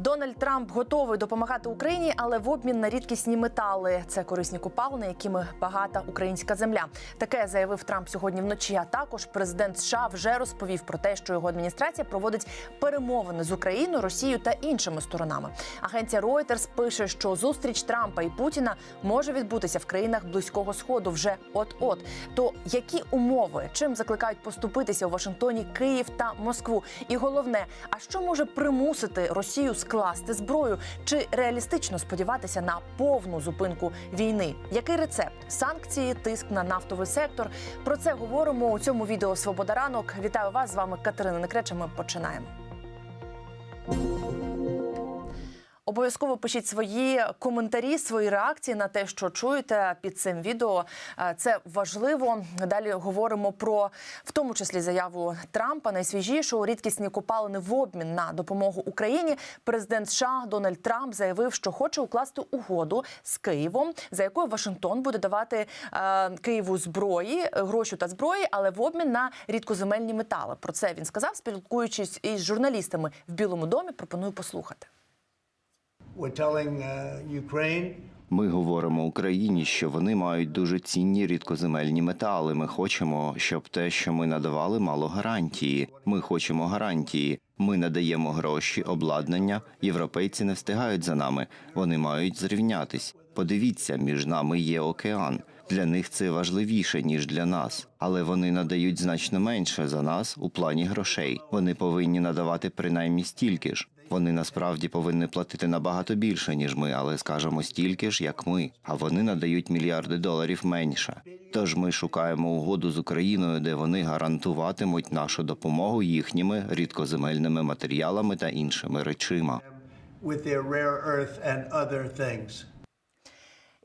Дональд Трамп готовий допомагати Україні, але в обмін на рідкісні метали. Це корисні купалини, якими багата українська земля. Таке заявив Трамп сьогодні вночі. А також президент США вже розповів про те, що його адміністрація проводить перемовини з Україною, Росією та іншими сторонами. Агенція Reuters пише, що зустріч Трампа і Путіна може відбутися в країнах близького сходу вже от-от. То які умови чим закликають поступитися у Вашингтоні, Київ та Москву? І головне, а що може примусити Росію скласти зброю? Чи реалістично сподіватися на повну зупинку війни? Який рецепт? Санкції, тиск на нафтовий сектор? Про це говоримо у цьому відео Свобода ранок. Вітаю вас з вами Катерина Некреча. Ми починаємо. Обов'язково пишіть свої коментарі, свої реакції на те, що чуєте під цим відео. Е, Це важливо. Далі говоримо про в тому числі заяву Трампа найсвіжішу рідкісні копалини в обмін на допомогу Україні. Президент США Дональд Трамп заявив, що хоче укласти угоду з Києвом, за якою Вашингтон буде давати е, Києву зброї, гроші та зброї, але в обмін на рідкоземельні метали. Про це він сказав, спілкуючись із журналістами в Білому домі. Пропоную послухати. Ми говоримо Україні, що вони мають дуже цінні рідкоземельні метали. Ми хочемо, щоб те, що ми надавали, мало гарантії. Ми хочемо гарантії. Ми надаємо гроші, обладнання. Європейці не встигають за нами. Вони мають зрівнятись. Подивіться, між нами є океан. Для них це важливіше ніж для нас, але вони надають значно менше за нас у плані грошей. Вони повинні надавати принаймні стільки ж. Вони насправді повинні платити набагато більше, ніж ми, але скажемо стільки ж, як ми. А вони надають мільярди доларів менше. Тож ми шукаємо угоду з Україною, де вони гарантуватимуть нашу допомогу їхніми рідкоземельними матеріалами та іншими речима. with their rare earth and other things.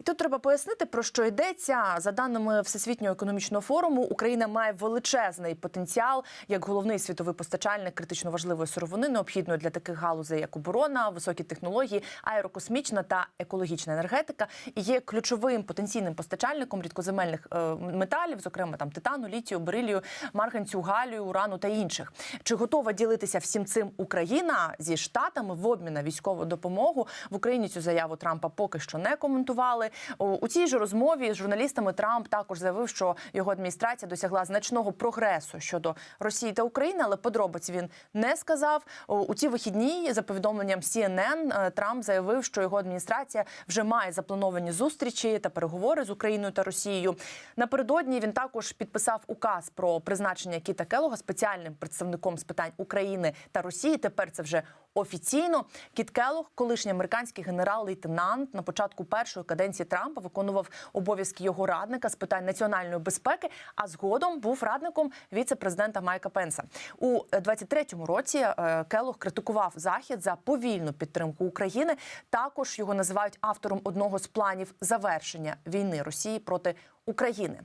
Тут треба пояснити про що йдеться. За даними Всесвітнього економічного форуму, Україна має величезний потенціал як головний світовий постачальник критично важливої сировини, необхідної для таких галузей, як оборона, високі технології, аерокосмічна та екологічна енергетика, і є ключовим потенційним постачальником рідкоземельних е, металів, зокрема там титану, літію, берилію, марганцю, галію, урану та інших. Чи готова ділитися всім цим Україна зі штатами в обмін на військову допомогу? В Україні цю заяву Трампа поки що не коментували. У- цій же розмові з журналістами Трамп також заявив, що його адміністрація досягла значного прогресу щодо Росії та України, але подробиць він не сказав. У- У ці вихідні за повідомленням CNN е, Трамп заявив, що його адміністрація вже має заплановані зустрічі та переговори з Україною та Росією. Напередодні він також підписав указ про призначення Кіта Келога спеціальним представником з питань України та Росії. Тепер це вже офіційно. Кіт Келог, колишній американський генерал-лейтенант, на початку першої каденції Трампа виконував обов'язки його радника з питань національної безпеки, а згодом був радником віце-президента Майка Пенса. У 23-му році Келох критикував захід за повільну підтримку України. Також його називають автором одного з планів завершення війни Росії проти України.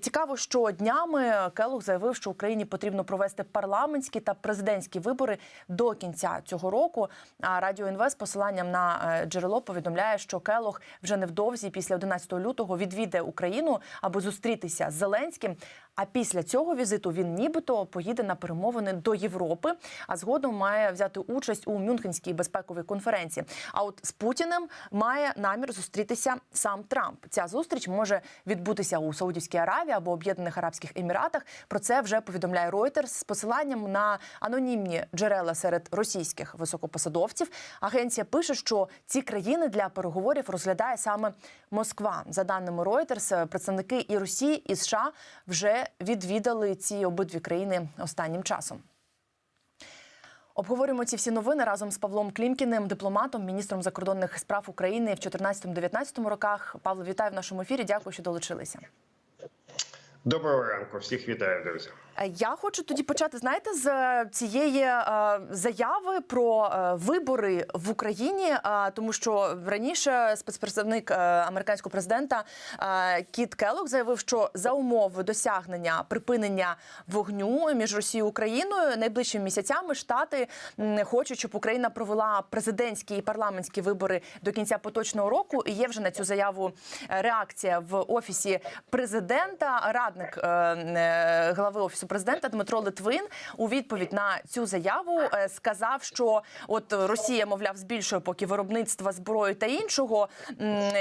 Цікаво, що днями Келух заявив, що Україні потрібно провести парламентські та президентські вибори до кінця цього року. А Радіо НВ з посиланням на е, джерело повідомляє, що Келох вже невдовзі після 11 лютого відвідає Україну, аби зустрітися з Зеленським. А після цього візиту він нібито поїде на перемовини до Європи, а згодом має взяти участь у Мюнхенській безпековій конференції. А от з Путіним має намір зустрітися сам Трамп. Ця зустріч може відбутися у Саудівській Аравії або Об'єднаних Арабських Еміратах. Про це вже повідомляє Reuters з посиланням на анонімні джерела серед російських високопосадовців. Агенція пише, що ці країни для переговорів розглядає саме Москва. За даними Reuters, представники і Росії, і США вже відвідали ці обидві країни останнім часом. Обговорюємо ці всі новини разом з Павлом Клімкіним, дипломатом, міністром закордонних справ України в 14-19 роках. Павло, вітаю в нашому ефірі. Дякую, що долучилися. Доброго ранку, всіх вітаю, друзі. Е, Я хочу тоді почати, знаєте, з е, цієї е, заяви про вибори в Україні, тому що раніше спецпредставник американського президента Кіт Келлог заявив, що за умови досягнення припинення вогню між Росією і Україною найближчими місяцями штати м, хочуть, щоб Україна провела президентські і парламентські вибори до кінця поточного року. І є вже на цю заяву реакція в офісі президента. Радник глави офісу офісу президента Дмитро Литвин у відповідь на цю заяву е, сказав, що от Росія, мовляв, збільшує поки виробництва зброї та іншого,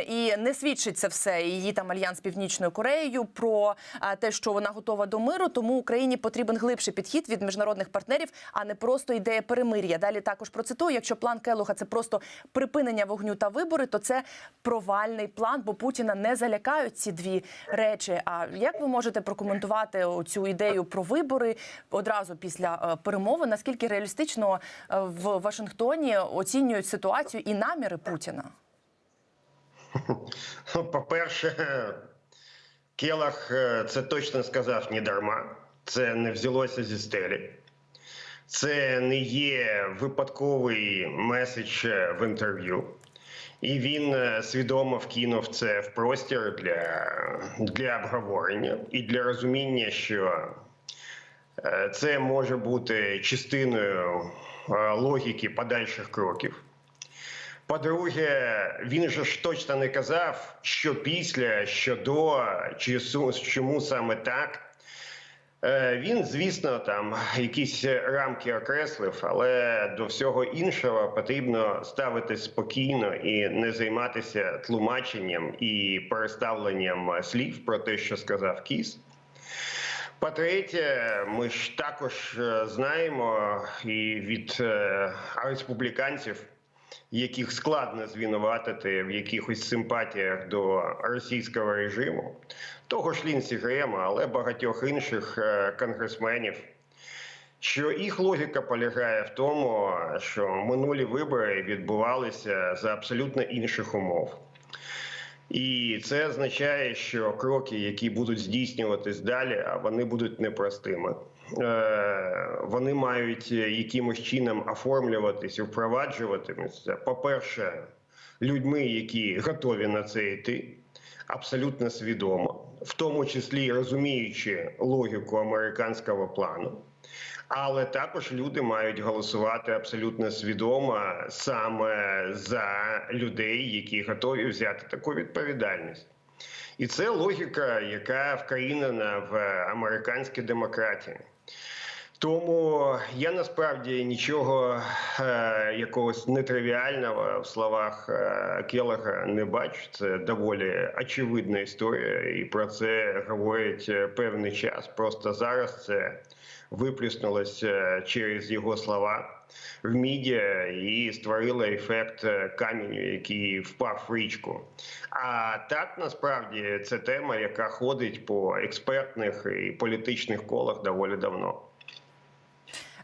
і не свідчить це все її там альянс північною Кореєю про е, те, що вона готова до миру. Тому Україні потрібен глибший підхід від міжнародних партнерів, а не просто ідея перемир'я. Далі також процитую: якщо план Келуха це просто припинення вогню та вибори, то це провальний план, бо Путіна не залякають ці дві речі. А як ви можете прокоментувати цю ідею про вибори одразу після е, перемови? Наскільки реалістично е, в Вашингтоні оцінюють ситуацію і наміри Путіна? Ну, По-перше, Келах е, це точно сказав не дарма. Це не взялося зі стелі. Це не є випадковий меседж в інтерв'ю. І він свідомо вкинув це в простір для, для обговорення і для розуміння, що це може бути частиною е, логіки подальших кроків. По-друге, він же ж точно не казав, що після, що до, чи чому саме так. Е, Він, звісно, там якісь рамки окреслив, але до всього іншого потрібно ставитись спокійно і не займатися тлумаченням і переставленням слів про те, що сказав Кіс. По-третє, ми ж також е, знаємо і від е, республіканців, яких складно звинуватити в якихось симпатіях до російського режиму, того ж Лінсі Грема, але багатьох інших е, конгресменів. Що їх логіка полягає в тому, що минулі вибори відбувалися за абсолютно інших умов. І це означає, що кроки, які будуть здійснюватись далі, а вони будуть непростими. Е, Вони мають якимось чином оформлюватись і впроваджуватися. По-перше, людьми, які готові на це йти, абсолютно свідомо, в тому числі розуміючи логіку американського плану. Але також люди мають голосувати абсолютно свідомо саме за людей, які готові взяти таку відповідальність. І це логіка, яка вкорінена в американській демократії. Тому я насправді нічого е, якогось нетривіального в словах е, Келлера не бачу. Це доволі очевидна історія, і про це говорять е, певний час. Просто зараз це виплюснулося через його слова в медіа і створило ефект е, каменю, який впав в річку. А так насправді це тема, яка ходить по експертних і політичних колах доволі давно.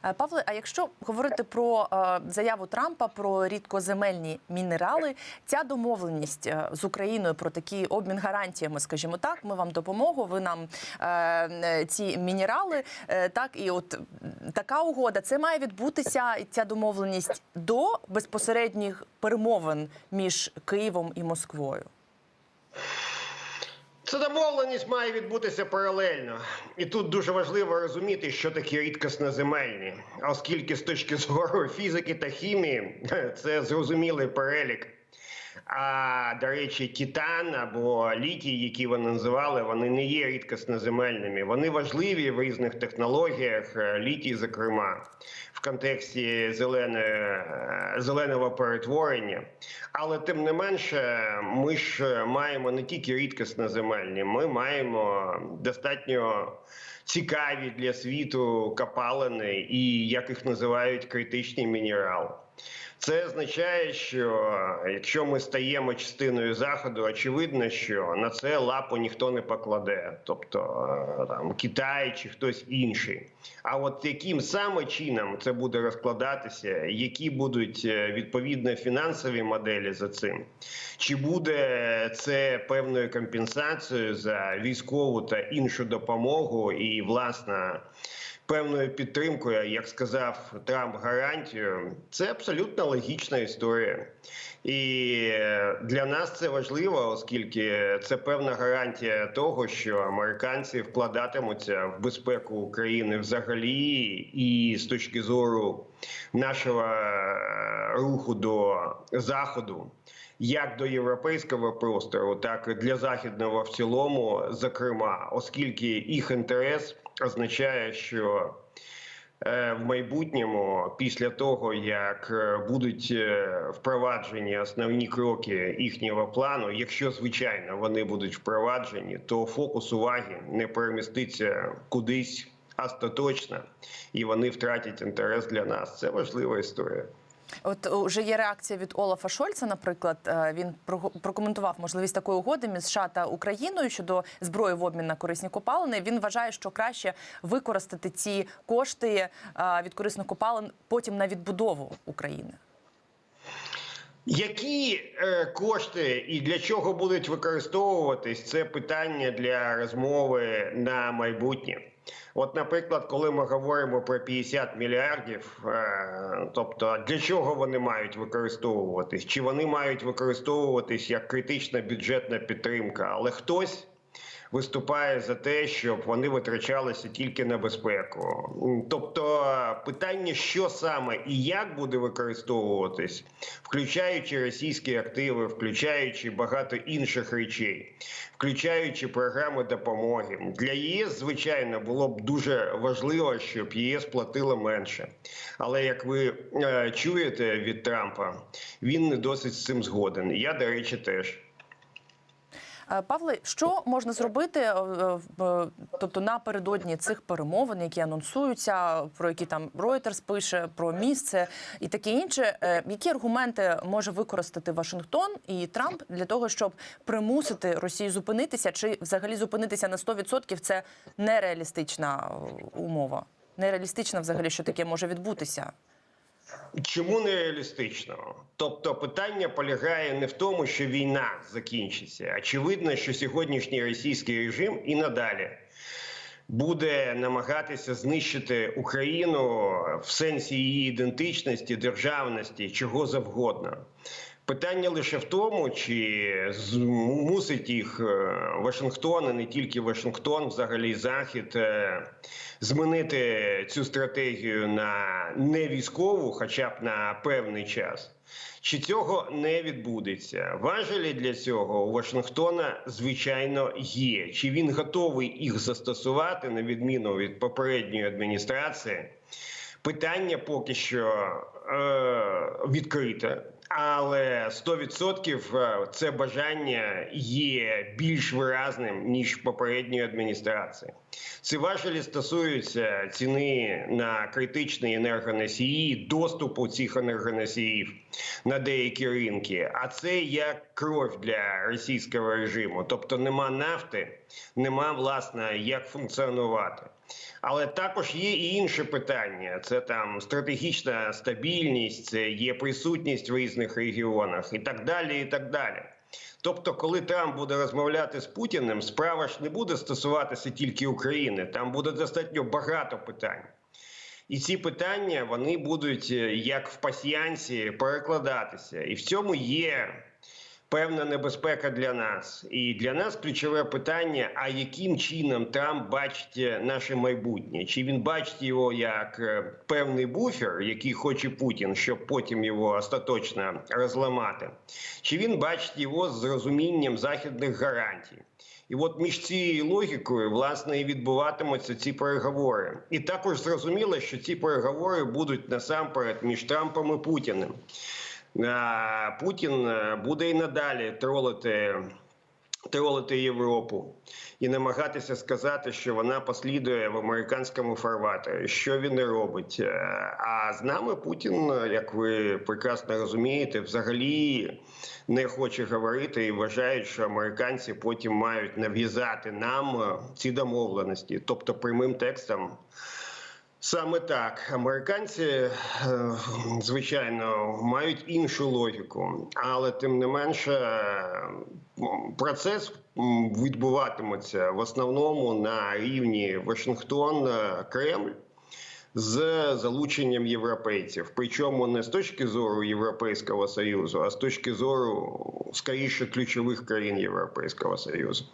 Е, Павле, а якщо говорити про е, заяву Трампа про рідкоземельні мінерали, ця домовленість е, з Україною про такий обмін гарантіями, скажімо так, ми вам допомогу, ви нам ці мінерали, так і от така угода, це має відбутися ця домовленість до безпосередніх перемовин між Києвом і Москвою. Ця домовленість має відбутися паралельно, і тут дуже важливо розуміти, що таке рідкосноземельні, оскільки з точки зору фізики та хімії це зрозумілий перелік. А до речі, титан або літій, які вони називали, вони не є рідкосноземельними. Вони важливі в різних технологіях, е, літій, зокрема, в контексті зеленої, е, зеленого перетворення. Але тим не менше, ми ж маємо не тільки рідкосноземельні, ми маємо достатньо цікаві для світу капалини і як їх називають критичні мінерал. Це означає, що якщо ми стаємо частиною заходу, очевидно, що на це лапу ніхто не покладе, тобто е, там Китай чи хтось інший. А от яким саме чином це буде розкладатися, які будуть е, відповідно фінансові моделі за цим, чи буде це певною компенсацією за військову та іншу допомогу, і власне певною підтримкою, як сказав Трамп, гарантію, це абсолютно логічна історія. І е, для нас це важливо, оскільки це певна гарантія того, що американці вкладатимуться в безпеку України взагалі, і з точки зору нашого е, руху до заходу, як до європейського простору, так і для західного в цілому, зокрема, оскільки їх інтерес означає, що е, в майбутньому, після того як е, будуть е, впроваджені основні кроки їхнього плану, якщо звичайно вони будуть впроваджені, то фокус уваги не переміститься кудись остаточно, і вони втратять інтерес для нас. Це важлива історія. От вже є реакція від Олафа Шольца. Наприклад, Е, він прокоментував можливість такої угоди між США та Україною щодо зброї в обмін на корисні копалини. Він вважає, що краще використати ці кошти е, від корисних копалин потім на відбудову України. Які е, кошти і для чого будуть використовуватись, це питання для розмови на майбутнє. От, наприклад, коли ми говоримо про 50 мільярдів, е, тобто для чого вони мають використовуватись? Чи вони мають використовуватись як критична бюджетна підтримка? Але хтось виступає за те, щоб вони витрачалися тільки на безпеку. Тобто питання, що саме і як буде використовуватись, включаючи російські активи, включаючи багато інших речей, включаючи програми допомоги для ЄС, звичайно, було б дуже важливо, щоб ЄС платило менше. Але як ви е, чуєте від Трампа, він не досить з цим згоден. Я, до речі, теж. Е, Павле, що можна зробити, е, е, тобто напередодні цих перемовин, які анонсуються, про які там Reuters пише, про місце і таке інше. Які аргументи може використати Вашингтон і Трамп для того, щоб примусити Росію зупинитися, чи взагалі зупинитися на 100% – це нереалістична умова? Нереалістично взагалі, що таке може відбутися. Чому нереалістично? Тобто питання полягає не в тому, що війна закінчиться. Очевидно, що сьогоднішній російський режим і надалі буде намагатися знищити Україну в сенсі її ідентичності, державності, чого завгодно. Питання лише в тому, чи змусить їх е, Вашингтон, і не тільки Вашингтон, взагалі Захід, е, змінити цю стратегію на не військову, хоча б на певний час. Чи цього не відбудеться? Важелі для цього у Вашингтона, звичайно, є. Чи він готовий їх застосувати на відміну від попередньої адміністрації? Питання поки що е, відкрите. Але 100% це бажання є більш виразним ніж попередньої адміністрації. Ці важелі стосуються ціни на критичні енергоносії, доступу цих енергоносіїв на деякі ринки. А це як кров для російського режиму. Тобто нема нафти, нема власне як функціонувати. Але також є і інше питання: це там стратегічна стабільність, це є присутність в різних регіонах і так далі. і так далі. Тобто, коли Трамп буде розмовляти з Путіним, справа ж не буде стосуватися тільки України. Там буде достатньо багато питань. І ці питання вони будуть е, як в пасіянці перекладатися. І в цьому є певна небезпека для нас. І для нас ключове питання: а яким чином Трамп бачить е, наше майбутнє? Чи він бачить його як е, певний буфер, який хоче Путін, щоб потім його остаточно розламати? Чи він бачить його з розумінням західних гарантій? І от між цією логікою власне і відбуватимуться ці переговори. І також зрозуміло, що ці переговори будуть насамперед між Трампом і Путіним. Путін е, буде і надалі тролити. Тролити Європу і намагатися сказати, що вона послідує в американському фарватері, що він не робить. Е, А з нами Путін, як ви прекрасно розумієте, взагалі не хоче говорити і вважає, що американці потім мають нав'язати нам ці домовленості, тобто прямим текстом. Саме так, американці, е, звичайно, мають іншу логіку, але тим не менше е, процес відбуватиметься в основному на рівні Вашингтон-Кремль з залученням європейців. Причому не з точки зору Європейського союзу, а з точки зору скоріше ключових країн Європейського союзу.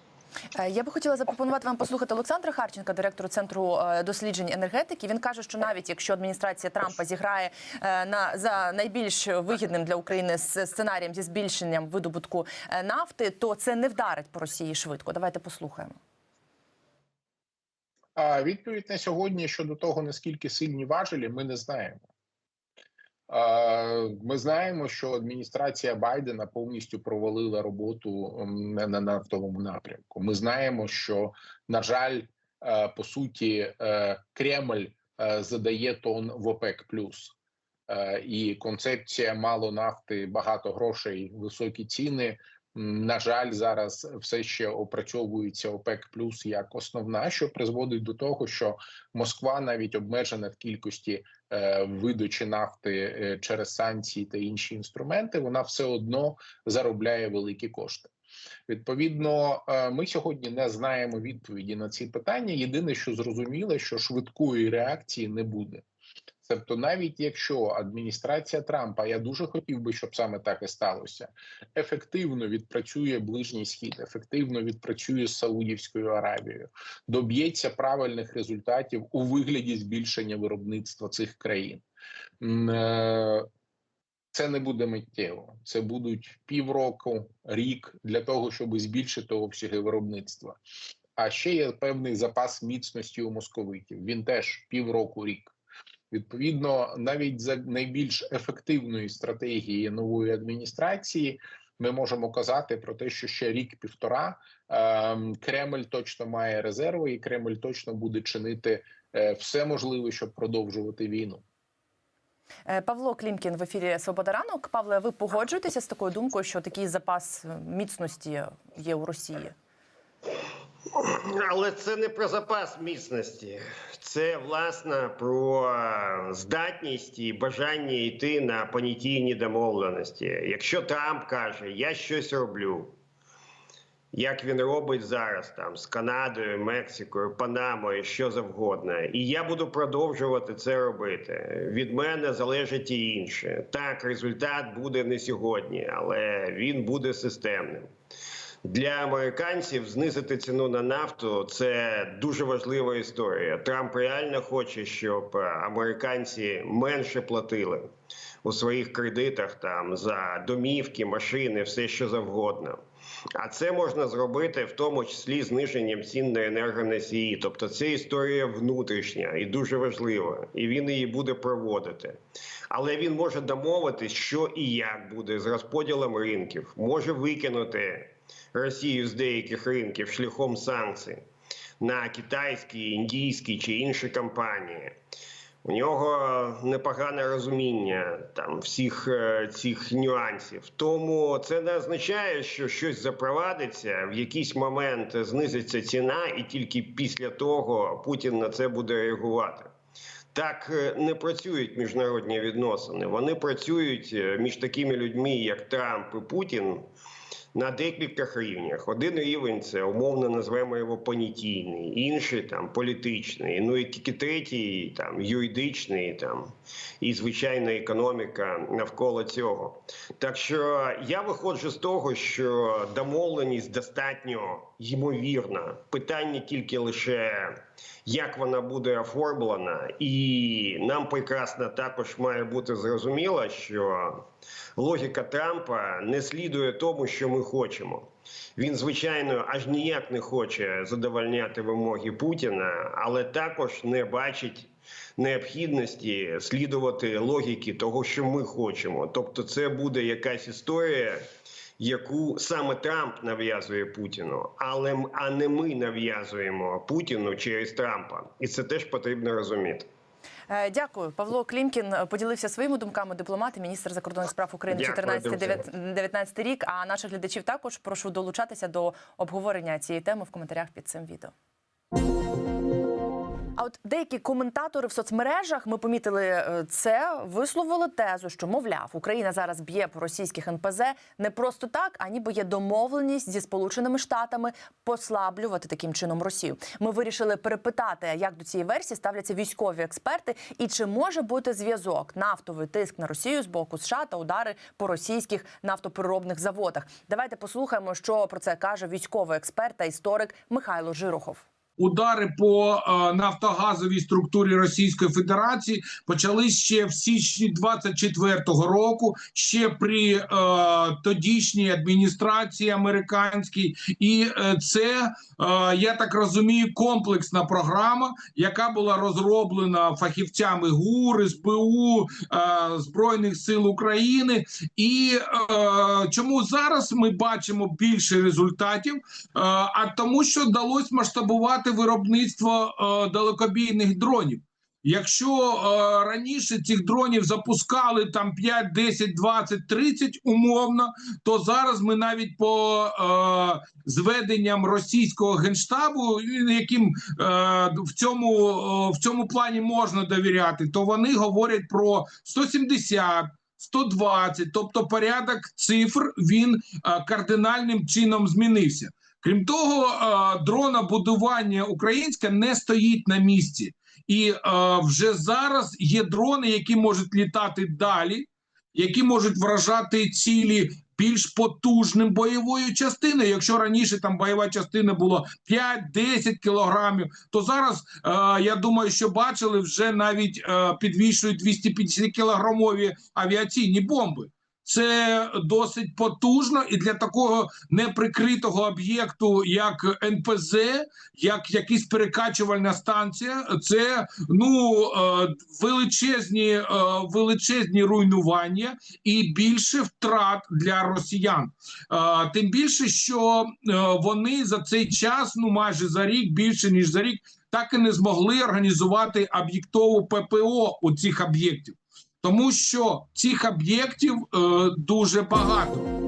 Е, Я би хотіла запропонувати вам послухати Олександра Харченка, директора центру е, досліджень енергетики. Він каже, що навіть якщо адміністрація Трампа зіграє е, на за найбільш вигідним для України сценарієм зі збільшенням видобутку нафти, то це не вдарить по Росії швидко. Давайте послухаємо. А відповідь на сьогодні щодо того, наскільки сильні важелі, ми не знаємо. Ми знаємо, що адміністрація Байдена повністю провалила роботу м, на на нафтовому напрямку. Ми знаємо, що на жаль, е, по суті, е, Кремль е, задає тон в ОПЕК Е, і концепція мало нафти, багато грошей, високі ціни. На жаль, зараз все ще опрацьовується ОПЕК плюс як основна, що призводить до того, що Москва навіть обмежена в кількості видачі нафти е, через санкції та інші інструменти, вона все одно заробляє великі кошти. Відповідно, е, ми сьогодні не знаємо відповіді на ці питання. Єдине, що зрозуміло, що швидкої реакції не буде. Тобто, навіть якщо адміністрація Трампа, я дуже хотів би, щоб саме так і сталося, ефективно відпрацює ближній схід, ефективно відпрацює з Саудівською Аравією, доб'ється правильних результатів у вигляді збільшення виробництва цих країн. Е, Це не буде миттєво. Це будуть півроку, рік для того, щоб збільшити обсяги виробництва. А ще є певний запас міцності у московитів. Він теж півроку рік. Відповідно, навіть за найбільш ефективної стратегії нової адміністрації ми можемо казати про те, що ще рік-півтора ем, Кремль точно має резерви, і Кремль точно буде чинити е, все можливе, щоб продовжувати війну. Е, Павло Клімкін в ефірі Свобода ранок. Павле, ви погоджуєтеся з такою думкою, що такий запас е, міцності є у Росії? Але це не про запас міцності, це власне про е, здатність і бажання йти на понятійні домовленості. Якщо Трамп каже, я щось роблю, як він робить зараз там з Канадою, Мексикою, Панамою, що завгодно, і я буду продовжувати це робити. Від мене залежить і інше. Так, результат буде не сьогодні, але він буде системним. Для американців знизити ціну на нафту це дуже важлива історія. Трамп реально хоче, щоб е, американці менше платили у своїх кредитах там за домівки, машини, все що завгодно. А це можна зробити в тому числі зниженням цін на енергоносії. Тобто це історія внутрішня і дуже важлива, і він її буде проводити. Але він може домовитись, що і як буде з розподілом ринків, може викинути Росію з деяких ринків шляхом санкцій на китайські, індійські чи інші компанії. У нього непогане розуміння там всіх е, цих нюансів. Тому це не означає, що щось запровадиться, в якийсь момент знизиться ціна, і тільки після того Путін на це буде реагувати. Так е, не працюють міжнародні відносини. Вони працюють е, між такими людьми, як Трамп і Путін, на декількох рівнях. Один рівень це умовно назвемо його понятійний, інший там політичний. Ну і тільки третій там юридичний там і звичайна економіка навколо цього. Так що я виходжу з того, що домовленість достатньо ймовірна. Питання тільки лише як вона буде оформлена, і нам прекрасно також має бути зрозуміло, що логіка Трампа не слідує тому, що ми хочемо. Він, звичайно, аж ніяк не хоче задовольняти вимоги Путіна, але також не бачить необхідності слідувати логіки того, що ми хочемо. Тобто, це буде якась історія, яку саме Трамп нав'язує Путіну, але а не ми нав'язуємо Путіну через Трампа, і це теж потрібно розуміти. Е, Дякую. Павло Клімкін е, поділився своїми думками. Дипломат і міністр закордонних справ України Дякую, 14-19 рік. А наших глядачів також прошу долучатися до обговорення цієї теми в коментарях під цим відео. А от деякі коментатори в соцмережах ми помітили е, це, висловили тезу, що мовляв, Україна зараз б'є по російських НПЗ не просто так, а ніби є домовленість зі сполученими штатами послаблювати таким чином Росію. Ми вирішили перепитати, як до цієї версії ставляться військові експерти, і чи може бути зв'язок нафтовий тиск на Росію з боку США та удари по російських нафтопереробних заводах. Давайте послухаємо, що про це каже військовий експерт та історик Михайло Жирохов. Удари по е, нафтогазовій структурі Російської Федерації почали ще в січні 24-го року, ще при е, тодішній адміністрації американській, і е, це е, я так розумію, комплексна програма, яка була розроблена фахівцями ГУР, СБУ е, збройних сил України. І е, чому зараз ми бачимо більше результатів? Е, а тому, що вдалося масштабувати виробництво е, далекобійних дронів. Якщо е, раніше цих дронів запускали там 5, 10, 20, 30 умовно, то зараз ми навіть по е, зведенням російського генштабу, яким е, в цьому е, в цьому плані можна довіряти, то вони говорять про 170, 120, тобто порядок цифр він е, кардинальним чином змінився. Крім того, е, дронобудування українське не стоїть на місці, і е, вже зараз є дрони, які можуть літати далі, які можуть вражати цілі більш потужним бойовою частиною. Якщо раніше там бойова частина було 5-10 кілограмів, то зараз е, я думаю, що бачили вже навіть е, підвищують 250 кілограмові авіаційні бомби. Це досить потужно, і для такого неприкритого об'єкту, як НПЗ, як якась перекачувальна станція, це ну е, величезні, е, величезні руйнування і більше втрат для росіян. Е, Тим більше, що вони за цей час, ну майже за рік, більше ніж за рік, так і не змогли організувати об'єктову ППО у цих об'єктів тому що цих об'єктів е, дуже багато.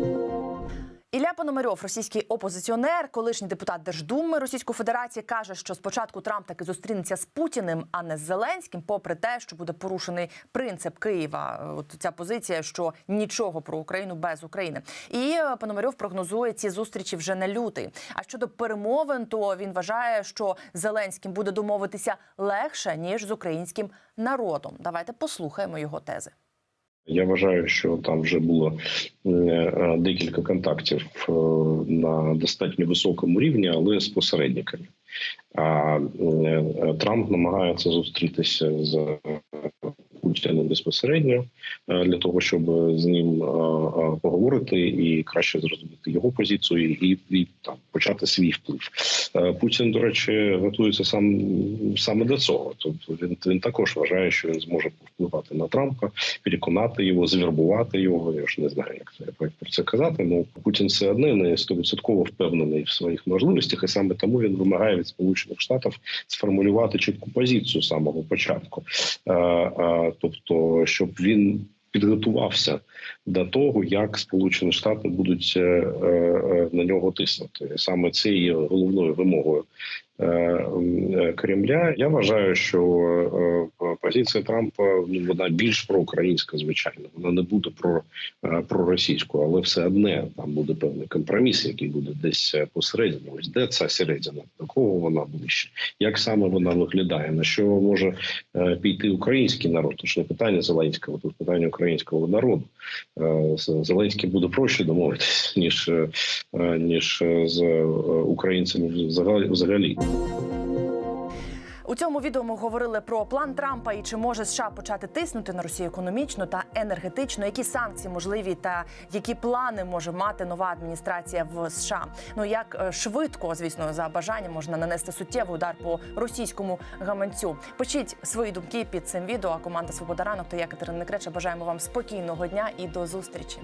Ілля Пономарьов, російський опозиціонер, колишній депутат Держдуми Російської Федерації, каже, що спочатку Трамп таки зустрінеться з Путіним, а не з Зеленським, попри те, що буде порушений принцип Києва. От ця позиція, що нічого про Україну без України. І е, Пономарьов прогнозує ці зустрічі вже на лютий. А щодо перемовин, то він вважає, що Зеленським буде домовитися легше ніж з українським народом. Давайте послухаємо його тези. Я вважаю, що там вже було е, е, декілька контактів е, на достатньо високому рівні, але з посередниками. А Трамп намагається зустрітися з Путіним безпосередньо е, для того, щоб з ним е, е, поговорити і краще зрозуміти його позицію і, і там почати свій вплив. Е, Путін, до речі, готується сам саме до цього. Тобто він, він також вважає, що він зможе впливати на Трампа, переконати його, звербувати його. Я ж не знаю, як це як про це казати. Ну Путін все одне не стовідсотково впевнений в своїх можливостях, і саме тому він вимагає від Сполучених Штатів сформулювати чітку позицію з самого початку. Тобто, щоб він підготувався до того, як Сполучені Штати будуть е, е, на нього тиснути. Саме це є головною вимогою Кремля. Я вважаю, що е, позиція Трампа ну вона більш проукраїнська, звичайно. Вона не буде про, е, проросійську, але все одне там буде певний компроміс, який буде десь е, посередині. Ось де ця середина, до кого вона ближче, як саме вона виглядає, на що може е, піти український народ? Тож не питання Зеленського, тут питання українського народу. Е, з Зеленським буде проще домовитися ніж е, е, ніж е, з е, українцями взагалі. У цьому відео ми говорили про план Трампа і чи може США почати тиснути на Росію економічно та енергетично, які санкції можливі та які плани може мати нова адміністрація в США. Ну як е, швидко, звісно, за бажанням можна нанести суттєвий удар по російському гаманцю. Пишіть свої думки під цим відео. А команда Свобода ранок та я Катерина Некреча бажаємо вам спокійного дня і до зустрічі.